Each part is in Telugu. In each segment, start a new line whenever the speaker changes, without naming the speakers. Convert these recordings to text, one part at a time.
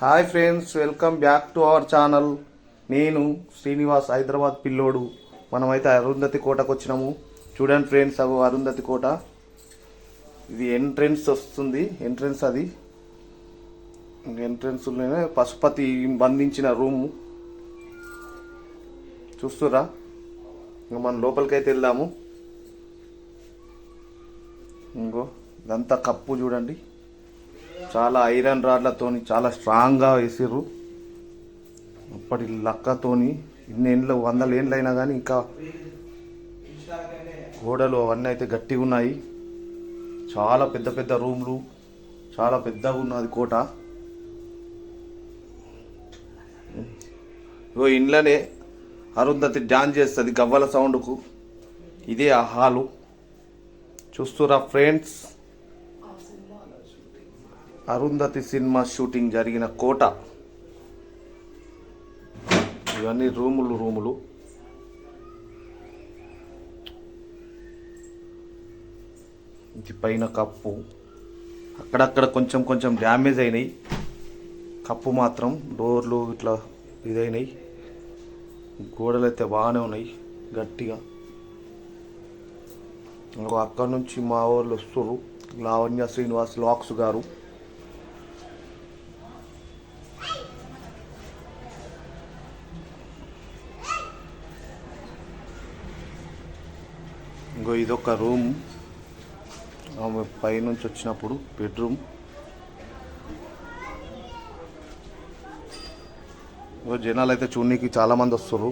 Hi friends welcome back to our channel. నేను శ్రీనివాస్ హైదరాబాద్ పిల్లోడు. మనమైతే అరుంధతి కోటకు వచ్చినాము. చూడండి ఫ్రెండ్స్ అవి అరుంధతి కోట. ఇది ఎంట్రెన్స్ వస్తుంది. ఎంట్రెన్స్ అది. ఎంట్రెన్స్లోనే పశుపతి బంధించిన రూము చూస్తురా ఇంకా మనం లోపలికైతే వెళ్దాము. ఇంకో ఇదంతా కప్పు చూడండి. చాలా ఐరన్ రాడ్లతోని చాలా స్ట్రాంగ్గా వేసిర్రు. అప్పటి లక్కతోని ఇన్ని ఏండ్లు వందల ఏండ్లు అయినా కానీ ఇంకా గోడలు అవన్నీ అయితే గట్టిగా ఉన్నాయి. చాలా పెద్ద పెద్ద రూమ్లు చాలా పెద్దగా ఉన్నది కోట. ఇగో ఇంట్లోనే అరుంధతి డాన్స్ చేస్తుంది గవ్వల సౌండ్కు. ఇదే ఆ హాలు. చూస్తురా ఫ్రెండ్స్. అరుంధతి సినిమా షూటింగ్ జరిగిన కోట. ఇవన్నీ రూములు రూములు. ఇది పైన కప్పు. అక్కడక్కడ కొంచెం కొంచెం డ్యామేజ్ అయినాయి. కప్పు మాత్రం డోర్లు ఇట్లా ఇదైనాయి. గోడలు అయితే బాగానే ఉన్నాయి గట్టిగా. ఇంకో అక్కడ నుంచి మా వాళ్ళు వస్తుర్రు. లావణ్య శ్రీనివాస్ లాక్స్ గారు. ఇంకో ఇదొక రూమ్. ఆమె పైనుంచి వచ్చినప్పుడు బెడ్రూమ్. ఇంకో జనాలు అయితే చూడనీకి చాలా మంది వస్తారు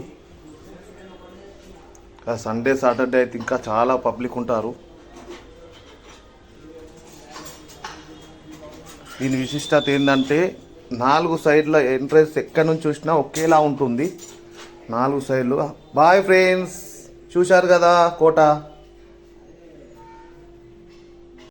సండే సాటర్డే అయితే ఇంకా చాలా పబ్లిక్ ఉంటారు. దీని విశిష్టత ఏంటంటే నాలుగు సైడ్ల ఎంట్రెన్స్ ఎక్కడి నుంచి చూసినా ఒకేలా ఉంటుంది. నాలుగు సైడ్లు. బాయ్ ఫ్రెండ్స్ చూశారు కదా కోట?